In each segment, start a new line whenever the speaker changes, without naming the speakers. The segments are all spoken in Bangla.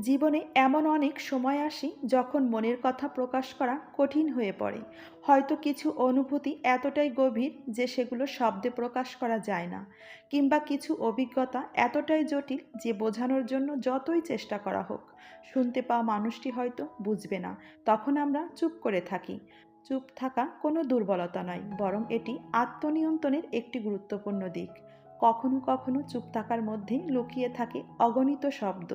জীবনে এমন অনেক সময় আসে যখন মনের কথা প্রকাশ করা কঠিন হয়ে পড়ে। হয়তো কিছু অনুভূতি এতটাই গভীর যে সেগুলো শব্দে প্রকাশ করা যায় না, কিংবা কিছু অভিজ্ঞতা এতটাই জটিল যে বোঝানোর জন্য যতই চেষ্টা করা হোক, শুনতে পাওয়া মানুষটি হয়তো বুঝবে না। তখন আমরা চুপ করে থাকি। চুপ থাকা কোনো দুর্বলতা নয়, বরং এটি আত্মনিয়ন্ত্রণের একটি গুরুত্বপূর্ণ দিক। কখনো কখনো চুপ থাকার মধ্যেই লুকিয়ে থাকে অগণিত শব্দ,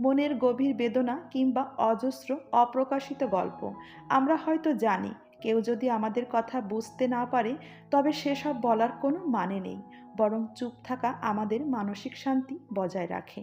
মনের গভীর বেদনা কিংবা অজস্র অপ্রকাশিত গল্প। আমরা হয়তো জানি, কেউ যদি আমাদের কথা বুঝতে না পারে, তবে সেসব বলার কোনো মানে নেই, বরং চুপ থাকা আমাদের মানসিক শান্তি বজায় রাখে।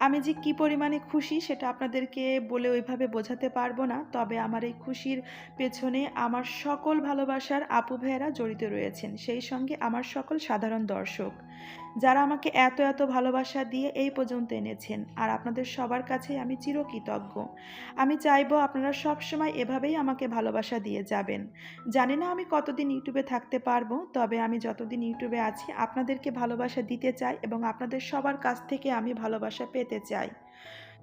আমি যে কী পরিমাণে খুশি সেটা আপনাদেরকে বলে ওইভাবে বোঝাতে পারব না। তবে আমার এই খুশির পেছনে আমার সকল ভালোবাসার আপু ভাইয়েরা জড়িত রয়েছেন। সেই সঙ্গে আমার সকল সাধারণ দর্শক, যারা আমাকে এত এত ভালোবাসা দিয়ে এই পর্যন্ত এনেছেন। আর আপনাদের সবার কাছে আমি চিরকৃতজ্ঞ। আমি চাইব আপনারা সব সময় এভাবেই আমাকে ভালোবাসা দিয়ে যাবেন। জানি না আমি কতদিন ইউটিউবে থাকতে পারব, তবে আমি যতদিন ইউটিউবে আছি, আপনাদেরকে ভালোবাসা দিতে চাই এবং আপনাদের সবার কাছ থেকে আমি ভালোবাসা পেতে চাই।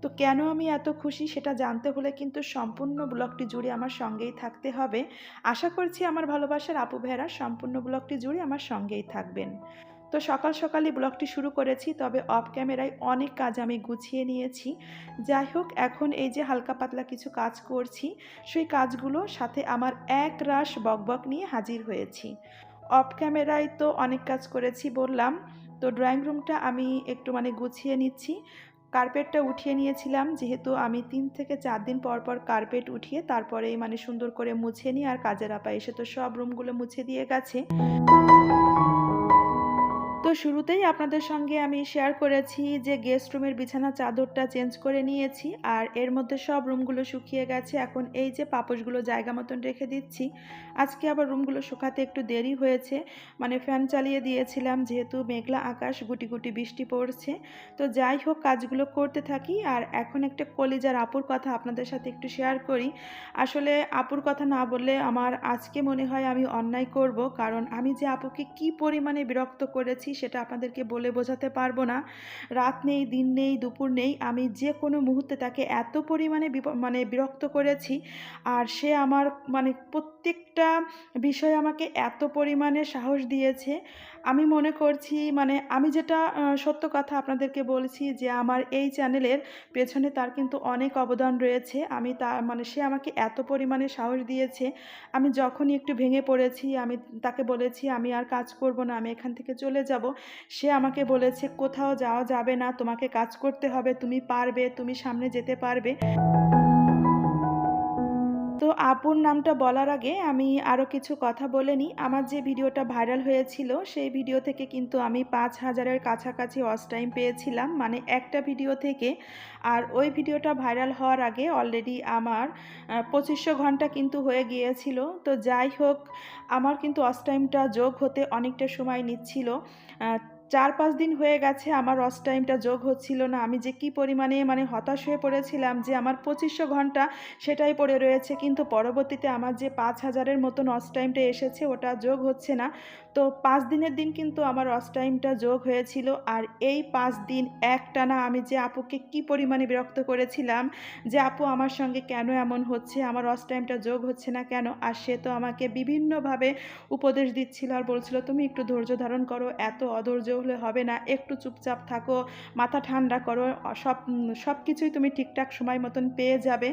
তো কেন আমি এত খুশি সেটা জানতে হলে কিন্তু সম্পূর্ণ ব্লগটি জুড়ে আমার সঙ্গেই থাকতে হবে। আশা করছি আমার ভালোবাসার আপু ভাইয়েরা সম্পূর্ণ ব্লগটি জুড়ে আমার সঙ্গেই থাকবেন। তো সকাল সকালই ব্লগটি শুরু করেছি, তবে অফ ক্যামেরায় অনেক কাজ আমি গুছিয়ে নিয়েছি। যাই হোক, এখন এই যে হালকা পাতলা কিছু কাজ করছি, সেই কাজগুলো সাথে আমার এক রাশ বকবক নিয়ে হাজির হয়েছি। অফ ক্যামেরায় তো অনেক কাজ করেছি বললাম, তো ড্রয়িং রুমটা আমি একটু মানে গুছিয়ে নিচ্ছি। কার্পেটটা উঠিয়ে নিয়েছিলাম। যেহেতু আমি তিন থেকে চার দিন পর পর কার্পেট উঠিয়ে তারপরে মানে সুন্দর করে মুছে নিই আর কাজের আপা এসে তো সব রুমগুলো মুছে দিয়ে গেছে। তো শুরুতেই আপনাদের সঙ্গে আমি শেয়ার করেছি যে গেস্ট রুমের বিছানা চাদরটা চেঞ্জ করে নিয়েছি আর এর মধ্যে সব রুমগুলো শুকিয়ে গেছে। এখন এই যে পাপোশগুলো জায়গা মতন রেখে দিচ্ছি। আজকে আবার রুমগুলো শুকাতে একটু দেরি হয়েছে। মানে ফ্যান চালিয়ে দিয়েছিলাম যেহেতু মেঘলা আকাশ, গুটি গুটি বৃষ্টি পড়ছে। তো যাই হোক, কাজগুলো করতে থাকি আর এখন একটা কলিজার আপুর কথা আপনাদের সাথে একটু শেয়ার করি। আসলে আপুর কথা না বললে আমার আজকে মনে হয় আমি অন্যায় করব। কারণ আমি যে আপুকে কি পরিমাণে বিরক্ত করেছি সেটা আপনাদেরকে বলে বোঝাতে পারব না। রাত নেই, দিন নেই, দুপুর নেই, আমি যে কোনো মুহূর্তে তাকে এত পরিমাণে মানে বিরক্ত করেছি। আর সে আমার মানে প্রত্যেকটা বিষয় আমাকে এত পরিমাণে সাহস দিয়েছে। আমি মনে করছি মানে আমি যেটা সত্য কথা আপনাদেরকে বলছি যে আমার এই চ্যানেলের পেছনে তার কিন্তু অনেক অবদান রয়েছে। আমি তার মানে সে আমাকে এত পরিমাণে সাহস দিয়েছে। আমি যখনই একটু ভেঙে পড়েছি, আমি তাকে বলেছি, আমি আর কাজ করব না, আমি এখান থেকে চলে যাব। সে আমাকে বলেছে, কোথাও যাওয়া যাবে না, তোমাকে কাজ করতে হবে, তুমি পারবে, তুমি সামনে যেতে পারবে। তো আপুর নামটা বলার আগে আমি আরও কিছু কথা বলে নিই। আমার যে ভিডিওটা ভাইরাল হয়েছিল, সেই ভিডিও থেকে কিন্তু আমি পাঁচ হাজারের কাছাকাছি ওয়াচ টাইম পেয়েছিলাম। মানে একটা ভিডিও থেকে। আর ওই ভিডিওটা ভাইরাল হওয়ার আগে অলরেডি আমার পঁচিশশো ঘণ্টা কিন্তু হয়ে গিয়েছিল। তো যাই হোক, আমার কিন্তু ওয়াচ টাইমটা যোগ হতে অনেকটা সময় নিচ্ছিল। চার পাঁচ দিন হয়ে গেছে আমার অস টাইমটা যোগ হচ্ছিল না। আমি যে কি পরিমাণে মানে হতাশ হয়ে পড়েছিলাম যে আমার পঁচিশশো ঘণ্টা সেটাই পড়ে রয়েছে, কিন্তু পরবর্তীতে আমার যে পাঁচ হাজারের মতন অস টাইমটা এসেছে ওটা যোগ হচ্ছে না। তো পাঁচ দিনের দিন কিন্তু আমার ওয়াচ টাইমটা যোগ হয়েছিল। আর এই পাঁচ দিন একটানা আমি যে আপুকে কি পরিমাণে বিরক্ত করেছিলাম, যে আপু আমার সঙ্গে কেন এমন হচ্ছে, আমার ওয়াচ টাইমটা যোগ হচ্ছে না কেন, আর সে তো আমাকে বিভিন্নভাবে উপদেশ দিচ্ছিল আর বলছিল, তুমি একটু ধৈর্য ধারণ করো, এত অধৈর্য হলে হবে না, একটু চুপচাপ থাকো, মাথা ঠান্ডা করো, সব সব কিছুই তুমি ঠিকঠাক সময় মতন পেয়ে যাবে।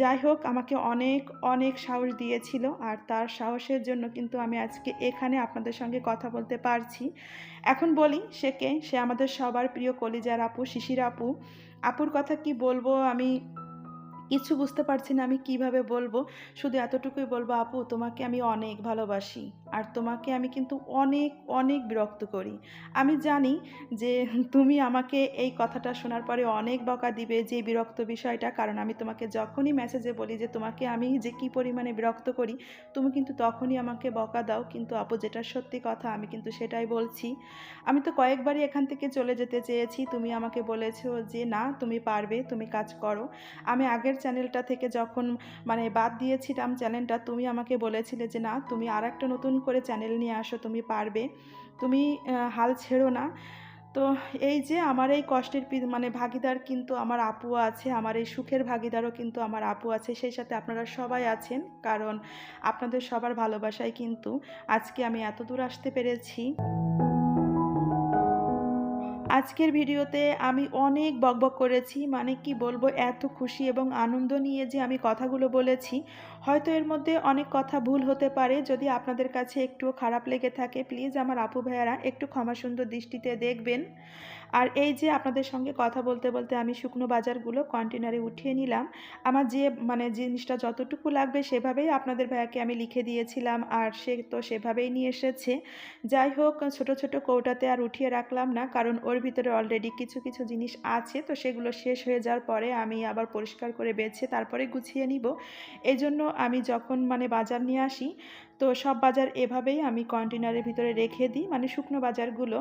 যাই হোক, আমাকে অনেক অনেক সাহস দিয়েছিল, আর তার সাহসের জন্য কিন্তু আমি আজকে এখানে আপনাদের সঙ্গে কথা বলতে পারছি। এখন বলি, সে কে? সে আমাদের সবার প্রিয় কলিজার আপু, শিশির আপু। আপুর কথা কি বলব? আমি কিছু বুঝতে পারছি না আমি কীভাবে বলব। শুধু এতটুকুই বলব, "আপু তোমাকে আমি অনেক ভালোবাসি। আর তোমাকে আমি কিন্তু অনেক, অনেক বিরক্ত করি। আমি জানি যে তুমি আমাকে এই কথাটা শোনার পরে অনেক বকা দিবে যে বিরক্ত বিষয়টা। কারণ আমি তোমাকে যখনই মেসেজে বলি যে তোমাকে আমি যে কি পরিমাণে বিরক্ত করি, তুমি কিন্তু তখনই আমাকে বকা দাও। কিন্তু আপু যেটা সত্যি কথা আমি কিন্তু সেটাই বলছি। আমি তো কয়েকবারই এখান থেকে চলে যেতে চেয়েছি। তুমি আমাকে বলেছ যে, "না তুমি পারবে, তুমি কাজ করো।" আমি আগের চ্যানেলটা থেকে যখন মানে বাদ দিয়েছিলাম চ্যানেলটা, তুমি আমাকে বলেছিলে যে, "না, তুমি আর একটা নতুন করে চ্যানেল নিয়ে আসো, তুমি পারবে। তুমি হাল ছেড়ো না।" তো এই যে আমার এই কষ্টের মানে ভাগীদার কিন্তু আমার আপু আছে। আমার এই সুখের ভাগীদারও কিন্তু আমার আপু আছে। সেই সাথে আপনারা সবাই আছেন। কারণ আপনাদের সবার ভালোবাসায় কিন্তু আজকে আমি এত দূর আসতে পেরেছি। আজকের ভিডিওতে আমি অনেক বকবক করেছি। মানে কি বলব এত খুশি এবং আনন্দ নিয়ে যে আমি কথাগুলো বলেছি, হয়তো এর মধ্যে অনেক কথা ভুল হতে পারে। যদি আপনাদের কাছে একটুও খারাপ লেগে থাকে প্লিজ আমার আপু ভাইয়ারা একটু ক্ষমা সুন্দর দৃষ্টিতে দেখবেন। আর এই যে আপনাদের সঙ্গে কথা বলতে, বলতে আমি শুকনো বাজারগুলো কন্টেনারে উঠিয়ে নিলাম। আমার যে মানে জিনিসটা যতটুকু লাগবে সেভাবেই আপনাদের ভাইয়াকে আমি লিখে দিয়েছিলাম। আর সে তো সেভাবেই নিয়ে এসেছে। যাই হোক ছোট, ছোট কৌটাতে আর উঠিয়ে রাখলাম না। কারণ ওর ভিতরে অলরেডি কিছু, কিছু জিনিস আছে। তো সেগুলো শেষ হয়ে যাওয়ার পরে আমি আবার পরিষ্কার করে বেছে তারপরে গুছিয়ে নিব। এজন্য আমি যখন মানে বাজার নিয়ে আসি, তো সব বাজার এভাবেই আমি কন্টেনারের ভিতরে রেখে দিই। মানে শুকনো বাজারগুলো।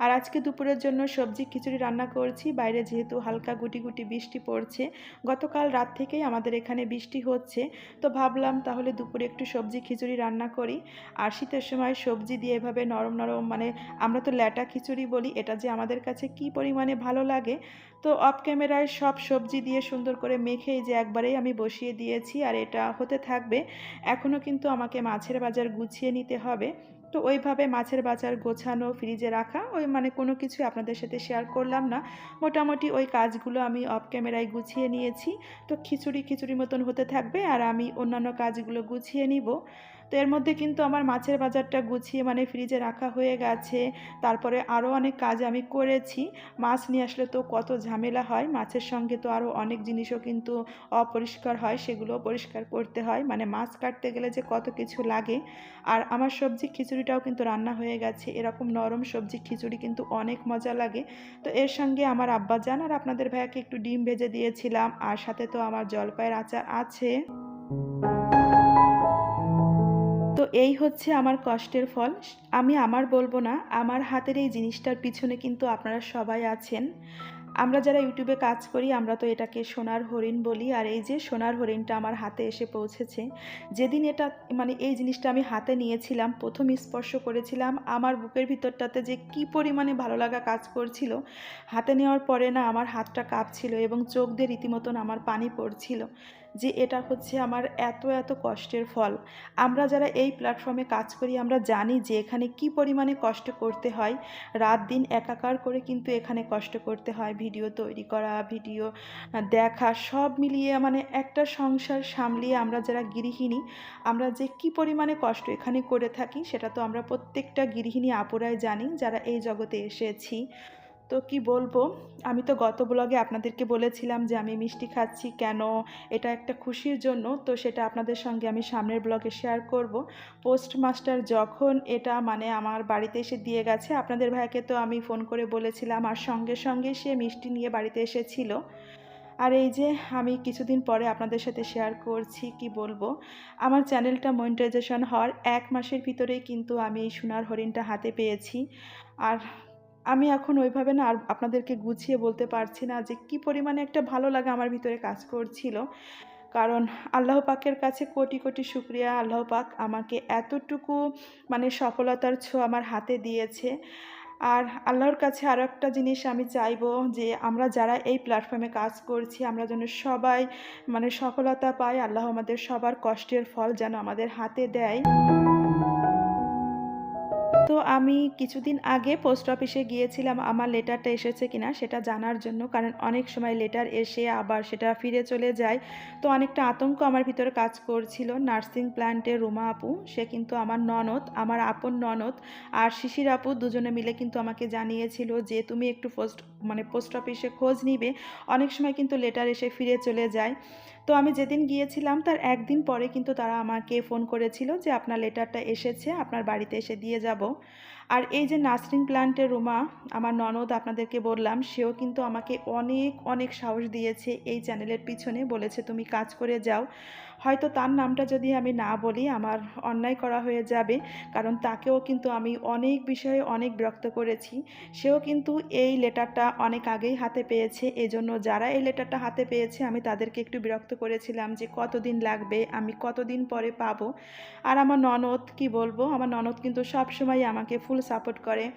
আর আজকে দুপুরের জন্য সবজি খিচুড়ি রান্না করছি। বাইরে যেহেতু হালকা গুটি, গুটি বৃষ্টি পড়ছে। গতকাল রাত থেকেই আমাদের এখানে বৃষ্টি হচ্ছে। তো ভাবলাম তাহলে দুপুরে একটু সবজি খিচুড়ি রান্না করি। আর শীতের সময় সবজি দিয়ে এভাবে নরম, নরম মানে আমরা তো ল্যাটা খিচুড়ি বলি। এটা যে আমাদের কাছে কি পরিমাণে ভালো লাগে। তো অফ ক্যামেরায় সব সবজি দিয়ে সুন্দর করে মেখে যে একবারেই আমি বসিয়ে দিয়েছি। আর এটা হতে থাকবে। এখনও কিন্তু আমাকে মাছের বাজার গুছিয়ে নিতে হবে। তো ওইভাবে মাছের বাজার গোছানো, ফ্রিজে রাখা ওই মানে কোনো কিছুই আপনাদের সাথে শেয়ার করলাম না। মোটামুটি ওই কাজগুলো আমি অফ ক্যামেরায় গুছিয়ে নিয়েছি। তো খিচুড়ি, খিচুড়ি মতন হতে থাকবে আর আমি অন্যান্য কাজগুলো গুছিয়ে নিব। তো এর মধ্যে কিন্তু আমার মাছের বাজারটা গুছিয়ে মানে ফ্রিজে রাখা হয়ে গেছে। তারপরে আরও অনেক কাজ আমি করেছি। মাছ নিয়ে আসলে তো কত ঝামেলা হয়। মাছের সঙ্গে তো আরও অনেক জিনিসও কিন্তু অপরিষ্কার হয়, সেগুলোও পরিষ্কার করতে হয়। মানে মাছ কাটতে গেলে যে কত কিছু লাগে। আর আমার সবজি খিচুড়িটাও কিন্তু রান্না হয়ে গেছে। এরকম নরম সবজি খিচুড়ি কিন্তু অনেক মজা লাগে। তো এর সঙ্গে আমার আব্বাজান আর আপনাদের ভাইয়াকে একটু ডিম ভেজে দিয়েছিলাম। আর সাথে তো আমার জলপাইয়ের আচার আছে। এই হচ্ছে আমার কষ্টের ফল। আমি আমার বলব না, আমার হাতের এই জিনিসটার পিছনে কিন্তু আপনারা সবাই আছেন। আমরা যারা ইউটিউবে কাজ করি আমরা তো এটাকে সোনার হরিণ বলি। আর এই যে সোনার হরিণটা আমার হাতে এসে পৌঁছেছে। যেদিন এটা মানে এই জিনিসটা আমি হাতে নিয়েছিলাম, প্রথম স্পর্শ করেছিলাম, আমার বুকের ভিতরটাতে যে কি পরিমাণে ভালো লাগা কাজ করছিল। হাতে নেওয়ার পরে না আমার হাতটা কাঁপছিল এবং চোখ দিয়ে রীতিমতন আমার পানি পড়ছিল। যে এটা হচ্ছে আমার এত, এত কষ্টের ফল। আমরা যারা এই প্ল্যাটফর্মে কাজ করি আমরা জানি যে এখানে কি পরিমাণে কষ্ট করতে হয়। রাত-দিন একাকার করে কিন্তু এখানে কষ্ট করতে হয়। ভিডিও তৈরি করা, ভিডিও দেখা সব মিলিয়ে মানে একটা সংসার সামলিয়ে আমরা যারা গৃহিণী, আমরা যে কি পরিমাণে কষ্ট এখানে করে থাকি সেটা তো আমরা প্রত্যেকটা গৃহিণী আপুরাই জানি যারা এই জগতে এসেছি। তো কি বলব? আমি তো গত ব্লগে আপনাদেরকে বলেছিলাম যে আমি মিষ্টি খাচ্ছি কেন? এটা একটা খুশির জন্য। তো সেটা আপনাদের সঙ্গে আমি সামনের ব্লগে শেয়ার করব। পোস্টমাস্টার যখন এটা মানে আমার বাড়িতে এসে দিয়ে গেছে, আপনাদের ভাইকে তো আমি ফোন করে বলেছিলাম আর সঙ্গে, সঙ্গে সে মিষ্টি নিয়ে বাড়িতে এসেছিল। আর এই যে আমি কিছুদিন পরে আপনাদের সাথে শেয়ার করছি কি বলব? আমার চ্যানেলটা মনিটাইজেশন হওয়ার এক মাসের ভিতরেই কিন্তু আমি এই সোনার হরিণটা হাতে পেয়েছি। আর আমি এখন ওইভাবে না আর আপনাদেরকে গুছিয়ে বলতে পারছি না যে কি পরিমাণে একটা ভালো লাগা আমার ভিতরে কাজ করছিল। কারণ আল্লাহ পাকের কাছে কোটি, কোটি শুক্রিয়া আল্লাহ পাক আমাকে এতটুকু মানে সফলতার ছোঁয়া আমার হাতে দিয়েছে। আর আল্লাহর কাছে আরও একটা জিনিস আমি চাইব যে আমরা যারা এই প্ল্যাটফর্মে কাজ করছি আমরা যেন সবাই মানে সফলতা পাই। আল্লাহ আমাদের সবার কষ্টের ফল যেন আমাদের হাতে দেয়। তো আমি কিছুদিন আগে পোস্ট অফিসে গিয়েছিলাম আমার লেটারটা এসেছে কিনা সেটা জানার জন্য। কারণ অনেক সময় লেটার এসে আবার সেটা ফিরে চলে যায়। তো অনেকটা আতঙ্ক আমার ভিতরে কাজ করছিল। নার্সিং প্ল্যান্টের রুমা আপু, সে কিন্তু আমার ননদ, আমার আপন ননদ। আর শিশির আপু দুজনে মিলে কিন্তু আমাকে জানিয়েছিল যে, "তুমি একটু পোস্ট মানে পোস্ট অফিসে খোঁজ নিবে অনেক সময় কিন্তু লেটার এসে ফিরে চলে যায় তো আমি যেদিন গিয়েছিলাম, তার একদিন পরে কিন্তু তারা আমাকে ফোন করেছিল যে আপনার লেটারটা এসেছে, আপনার বাড়িতে এসে দিয়ে যাব। আর এই যে নার্সিং প্ল্যান্টের রুমা, আমার ননদ আপনাদেরকে বললাম, সেও কিন্তু আমাকে অনেক অনেক সাহস দিয়েছে এই চ্যানেলের পিছনে, বলেছে, তুমি কাজ করে যাও। হয়তো তার নামটা যদি আমি না বলি, আমার অন্যায় করা হয়ে যাবে। কারণ তাকেও কিন্তু আমি অনেক বিষয়ে অনেক বিরক্ত করেছি। সেও কিন্তু এই লেটারটা অনেক আগেই হাতে পেয়েছে। এজন্য যারা এই লেটারটা হাতে পেয়েছে, আমি তাদেরকে একটু বিরক্ত করেছিলাম যে কতদিন লাগবে, আমি কতদিন পরে পাবো। আর আমার ননদ, কি বলব? আমার ননদ কিন্তু সবসময় আমাকে ফুল সাপোর্ট করে।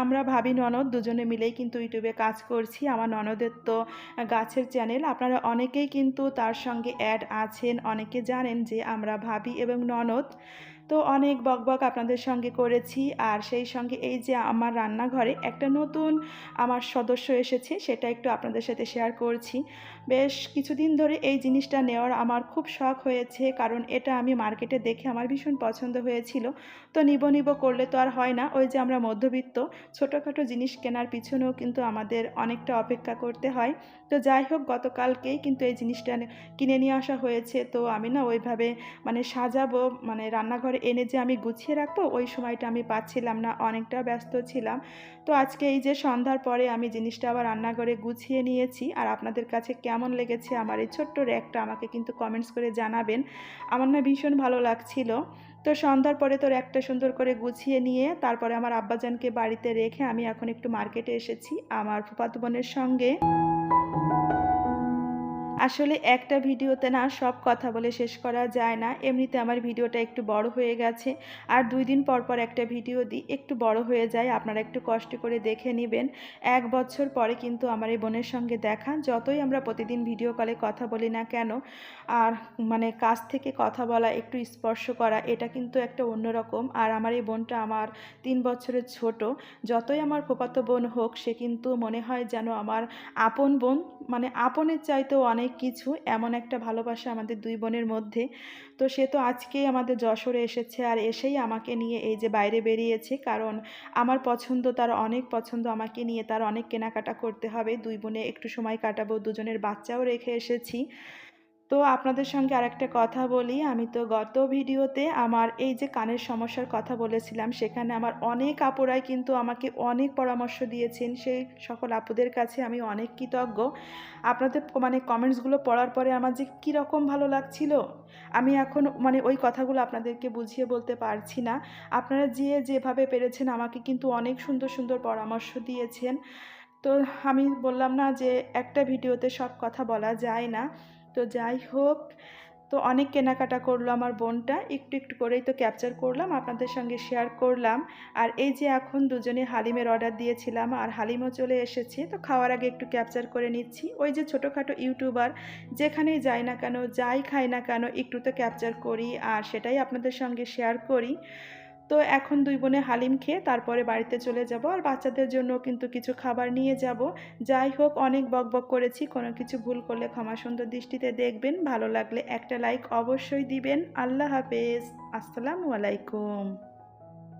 আমরা ভাবি ননদ দুজনে মিলেই কিন্তু ইউটিউবে কাজ করছি। আমার ননদের তো গাছের চ্যানেল আপনারা অনেকেই কিন্তু তার সঙ্গে অ্যাড আছেন, অনেকে জানেন যে আমরা ভাবি এবং ননদ। তো অনেক বকবক আপনাদের সঙ্গে করেছি। আর সেই সঙ্গে এই যে আমার রান্নাঘরে একটা নতুন আমার সদস্য এসেছে, সেটা একটু আপনাদের সাথে শেয়ার করছি। বেশ কিছুদিন ধরে এই জিনিসটা নেওয়ার আমার খুব শখ হয়েছে, কারণ এটা আমি মার্কেটে দেখে আমার ভীষণ পছন্দ হয়েছিল। তো নিব নিব করলে তো আর হয় না, ওই যে আমরা মধ্যবিত্ত, ছোটোখাটো জিনিস কেনার পিছনেও কিন্তু আমাদের অনেকটা অপেক্ষা করতে হয়। তো যাই হোক, গতকালকেই কিন্তু এই জিনিসটা কিনে নিয়ে আসা হয়েছে। তো আমি না ওইভাবে মানে সাজাবো মানে রান্নাঘরে এনে যে আমি গুছিয়ে রাখব, ওই সময়টা আমি পাচ্ছিলাম না, অনেকটা ব্যস্ত ছিলাম। তো আজকে এই যে সন্ধ্যার পরে আমি জিনিসটা আবার রান্নাঘরে গুছিয়ে নিয়েছি। আর আপনাদের কাছে কেমন লেগেছে আমার এই ছোট্ট র্যাকটা আমাকে কিন্তু কমেন্টস করে জানাবেন। আমার না ভীষণ ভালো লাগছিল। তো সন্ধ্যার পরে তোর একটা সুন্দর করে গুছিয়ে নিয়ে, তারপরে আমার আব্বাজানকে বাড়িতে রেখে আমি এখন একটু মার্কেটে এসেছি, আমার ফুফাতো বোনের সঙ্গে। আসলে একটা ভিডিওতে না সব কথা বলে শেষ করা যায় না। এমনিতে আমার ভিডিওটা একটু বড় হয়ে গেছে। আর দুই দিন পর পর একটা ভিডিও দিই, একটু বড় হয়ে যায়। আপনারা একটু কষ্ট করে দেখে নেবেন। এক বছর পরে কিন্তু আমার এই বোনের সঙ্গে দেখা। যতই আমরা প্রতিদিন ভিডিও কলে কথা বলি না কেন, আর মানে কাছ থেকে কথা বলা, একটু স্পর্শ করা, এটা কিন্তু একটা অন্যরকম। আর আমার এই বোনটা আমার তিন বছরের ছোট। যতই আমার ফুপাতো বোন হোক, সে কিন্তু মনে হয় যেন আমার আপন বোন। মানে আপনের চাইতেও অনেক কিছু, এমন একটা ভালোবাসা আমাদের দুই বোনের মধ্যে। তো সে তো আজকেই আমাদের যশোরে এসেছে আর এসেই আমাকে নিয়ে এই যে বাইরে বেরিয়েছে, কারণ আমার পছন্দ, তার অনেক পছন্দ আমাকে নিয়ে তার অনেক কেনাকাটা করতে হবে। দুই বোনে একটু সময় কাটাবো, দুজনের বাচ্চাও রেখে এসেছি। তো আপনাদের সঙ্গে আরেকটা কথা বলি। আমি তো গত ভিডিওতে আমার এই যে কানের সমস্যার কথা বলেছিলাম, সেখানে আমার অনেক আপুরাই কিন্তু আমাকে অনেক পরামর্শ দিয়েছেন। সেই সকল আপুদের কাছে আমি অনেক কৃতজ্ঞ। আপনাদের মানে কমেন্টসগুলো পড়ার পরে আমার যে কীরকম ভালো লাগছিল, আমি এখন মানে ওই কথাগুলো আপনাদেরকে বুঝিয়ে বলতে পারছি না। আপনারা যে যেভাবে পেরেছেন, আমাকে কিন্তু অনেক সুন্দর সুন্দর পরামর্শ দিয়েছেন। তো আমি বললাম না যে একটা ভিডিওতে সব কথা বলা যায় না। তো যাই হোক, তো অনেক কেনাকাটা করল আমার বোনটা। একটু একটু করেই তো ক্যাপচার করলাম, আপনাদের সঙ্গে শেয়ার করলাম। আর এই যে এখন দুজনে হালিমের অর্ডার দিয়েছিলাম আর হালিমও চলে এসেছে, তো খাওয়ার আগে একটু ক্যাপচার করে নিচ্ছি। ওই যে ছোটোখাটো ইউটিউবার যেখানেই যাই না কেন, যাই খাই না কেন, একটু তো ক্যাপচার করি আর সেটাই আপনাদের সঙ্গে শেয়ার করি। তো এখন দুই বোনে হালিম খেয়ে তারপরে বাড়িতে চলে যাব আর বাচ্চাদের জন্য কিন্তু কিছু খাবার নিয়ে যাব। যাই হোক, অনেক বক বক করেছি, কোনো কিছু ভুল করলে ক্ষমা সুন্দর দৃষ্টিতে দেখবেন, ভালো লাগলে একটা লাইক অবশ্যই দিবেন। আল্লাহ হাফেজ। আসসালামু আলাইকুম।